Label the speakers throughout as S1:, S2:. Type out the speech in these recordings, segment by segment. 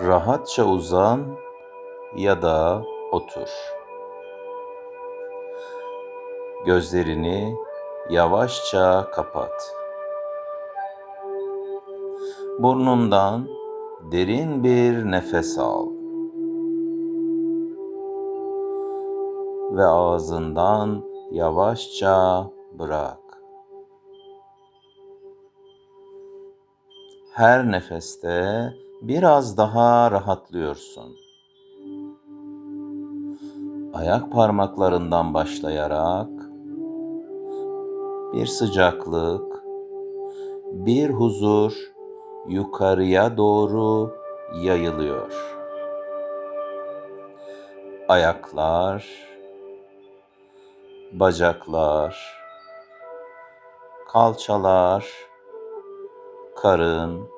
S1: Rahatça uzan ya da otur. Gözlerini yavaşça kapat. Burnundan derin bir nefes al. Ve ağzından yavaşça bırak. Her nefeste biraz daha rahatlıyorsun. Ayak parmaklarından başlayarak bir sıcaklık, bir huzur yukarıya doğru yayılıyor. Ayaklar, bacaklar, kalçalar, karın,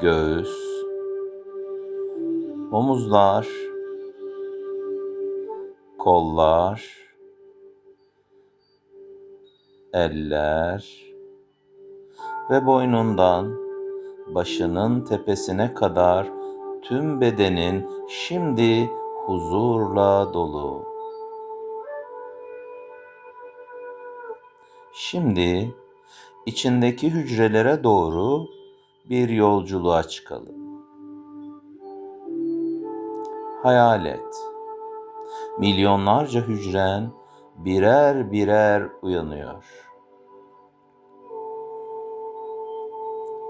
S1: göğüs, omuzlar, kollar, eller ve boynundan başının tepesine kadar tüm bedenin şimdi huzurla dolu. Şimdi içindeki hücrelere doğru bir yolculuğa çıkalım. Hayal et. Milyonlarca hücren birer birer uyanıyor.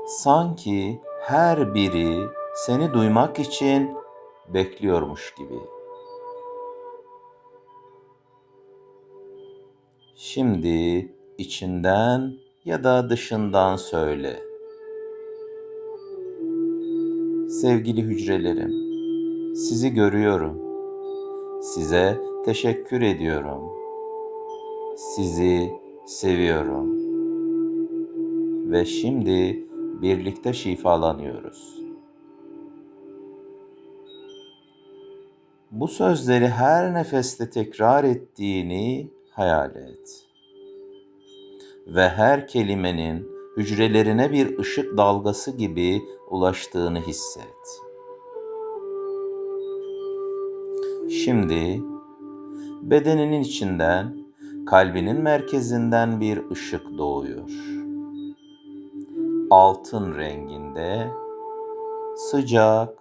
S1: Sanki her biri seni duymak için bekliyormuş gibi. Şimdi içinden ya da dışından söyle. Sevgili hücrelerim, sizi görüyorum. Size teşekkür ediyorum. Sizi seviyorum. Ve şimdi birlikte şifalanıyoruz. Bu sözleri her nefeste tekrar ettiğini hayal et. Ve her kelimenin hücrelerine bir ışık dalgası gibi ulaştığını hisset. Şimdi bedeninin içinden, kalbinin merkezinden bir ışık doğuyor. Altın renginde, sıcak,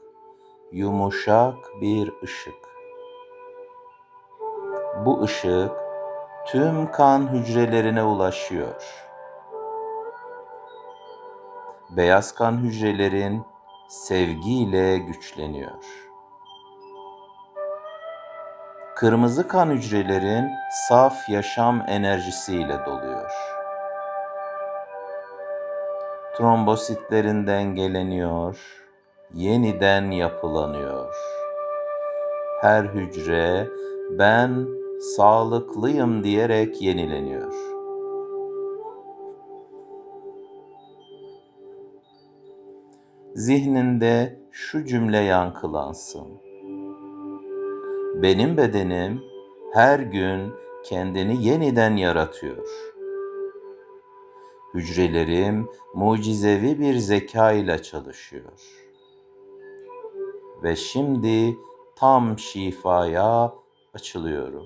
S1: yumuşak bir ışık. Bu ışık tüm kan hücrelerine ulaşıyor. Beyaz kan hücrelerin sevgiyle güçleniyor. Kırmızı kan hücrelerin saf yaşam enerjisiyle doluyor. Trombositlerin dengeleniyor, yeniden yapılanıyor. Her hücre ben sağlıklıyım diyerek yenileniyor. Zihninde şu cümle yankılansın. Benim bedenim her gün kendini yeniden yaratıyor. Hücrelerim mucizevi bir zeka ile çalışıyor. Ve şimdi tam şifaya açılıyorum.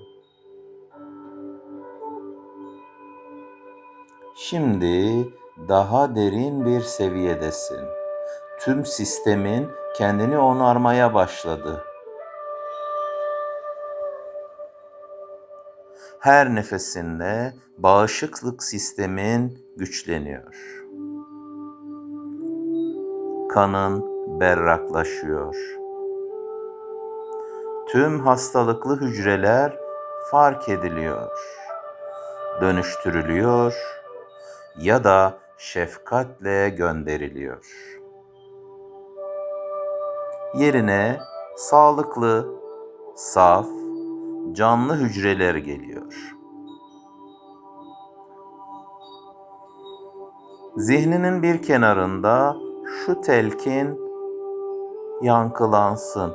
S1: Şimdi daha derin bir seviyedesin. Tüm sistemin kendini onarmaya başladı. Her nefesinde bağışıklık sistemin güçleniyor. Kanın berraklaşıyor. Tüm hastalıklı hücreler fark ediliyor, dönüştürülüyor ya da şefkatle gönderiliyor. Yerine sağlıklı, saf, canlı hücreler geliyor. Zihninin bir kenarında şu telkin yankılansın.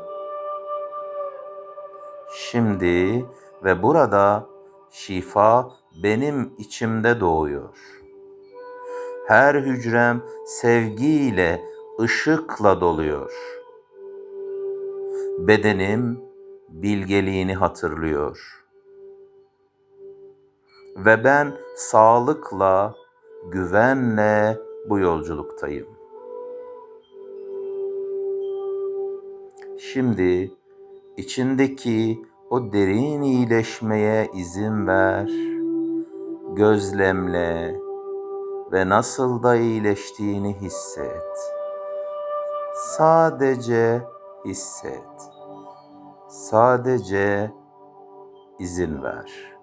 S1: Şimdi ve burada şifa benim içimde doğuyor. Her hücrem sevgiyle, ışıkla doluyor. Bedenim bilgeliğini hatırlıyor. Ve ben sağlıkla, güvenle bu yolculuktayım. Şimdi içindeki o derin iyileşmeye izin ver. Gözlemle ve nasıl da iyileştiğini hisset. Sadece hisset. Sadece izin ver.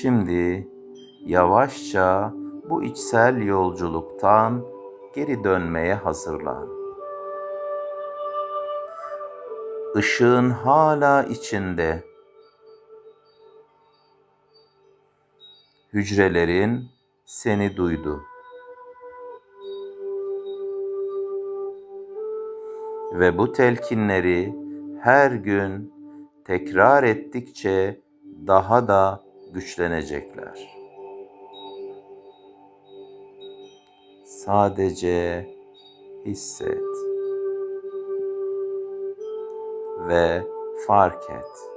S1: Şimdi yavaşça bu içsel yolculuktan geri dönmeye hazırlan. Işığın hala içinde. Hücrelerin seni duydu. Ve bu telkinleri her gün tekrar ettikçe daha da güçlenecekler. Sadece hisset ve fark et.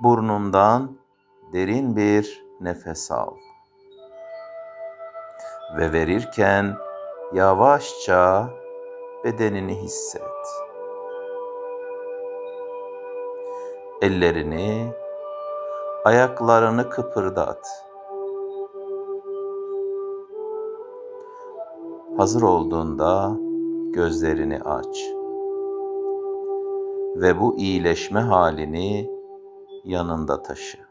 S1: Burnundan derin bir nefes al. Ve verirken yavaşça bedenini hisset. Ellerini, ayaklarını kıpırdat. Hazır olduğunda gözlerini aç. Ve bu iyileşme halini yanında taşı.